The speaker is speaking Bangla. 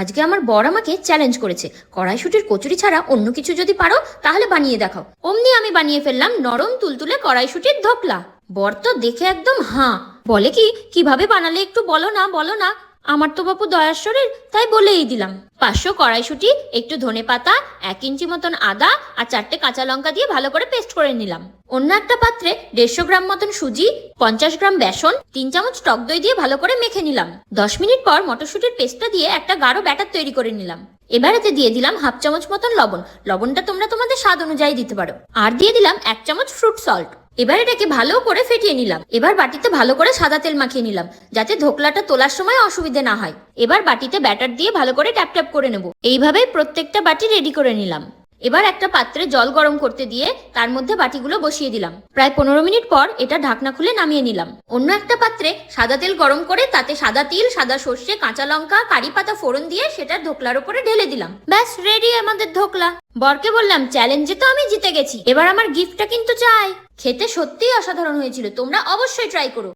আজকে আমার বর আমাকে চ্যালেঞ্জ করেছে। কড়াইশুটির কচুরি ছাড়া অন্য কিছু যদি পারো, তাহলে বানিয়ে দেখাও। অমনি আমি বানিয়ে ফেললাম নরম তুলতুলে কড়াইশুটির ধোকলা। বর তো দেখে একদম হাঁ। বলে কি, কীভাবে বানালে একটু বলো না বলো না। আমার তো বাপু দয়ার শরীর, তাই বলেই দিলাম। পাঁচশো কড়াইশুটি, একটু ধনে পাতা, এক ইঞ্চি মতন আদা আর চারটে কাঁচা লঙ্কা দিয়ে ভালো করে পেস্ট করে নিলাম। অন্য একটা পাত্রে দেড়শো গ্রাম মতন সুজি, পঞ্চাশ গ্রাম বেসন, তিন চামচ টক দই দিয়ে ভালো করে মেখে নিলাম। দশ মিনিট পর মটরশুটির পেস্টটা দিয়ে একটা গাঢ় ব্যাটার তৈরি করে নিলাম। এবার এতে দিয়ে দিলাম হাফ চামচ মতন লবণ। লবণটা তোমরা তোমাদের স্বাদ অনুযায়ী দিতে পারো। আর দিয়ে দিলাম এক চামচ ফ্রুট সল্ট। এবার এটাকে ভালো করে ফেটিয়ে নিলাম। এবার বাটিতে ভালো করে সাদা তেল মাখিয়ে নিলাম, যাতে ধোকলাটা তোলার সময় অসুবিধে না হয়। এবার বাটিতে ব্যাটার দিয়ে ভালো করে ট্যাপ ট্যাপ করে নেব। এইভাবেই প্রত্যেকটা বাটি রেডি করে নিলাম। এবার একটা পাত্রে জল গরম করতে দিয়ে তার মধ্যে বাটিগুলো বসিয়ে দিলাম। প্রায় পনেরো মিনিট পর এটা ঢাকনা খুলে নামিয়ে নিলাম। অন্য একটা পাত্রে সাদা তেল গরম করে তাতে সাদা তিল, সাদা সর্ষে, কাঁচা লঙ্কা, কারি পাতা ফোড়ন দিয়ে সেটা ধোকলার উপরে ঢেলে দিলাম। ব্যাস রেডি আমাদের ধোকলা। বরকে বললাম চ্যালেঞ্জে তো আমি জিতে গেছি। এবার আমার গিফটটা কিন্তু চাই। খেতে সত্যিই অসাধারণ হয়েছিল। তোমরা অবশ্যই ট্রাই করো।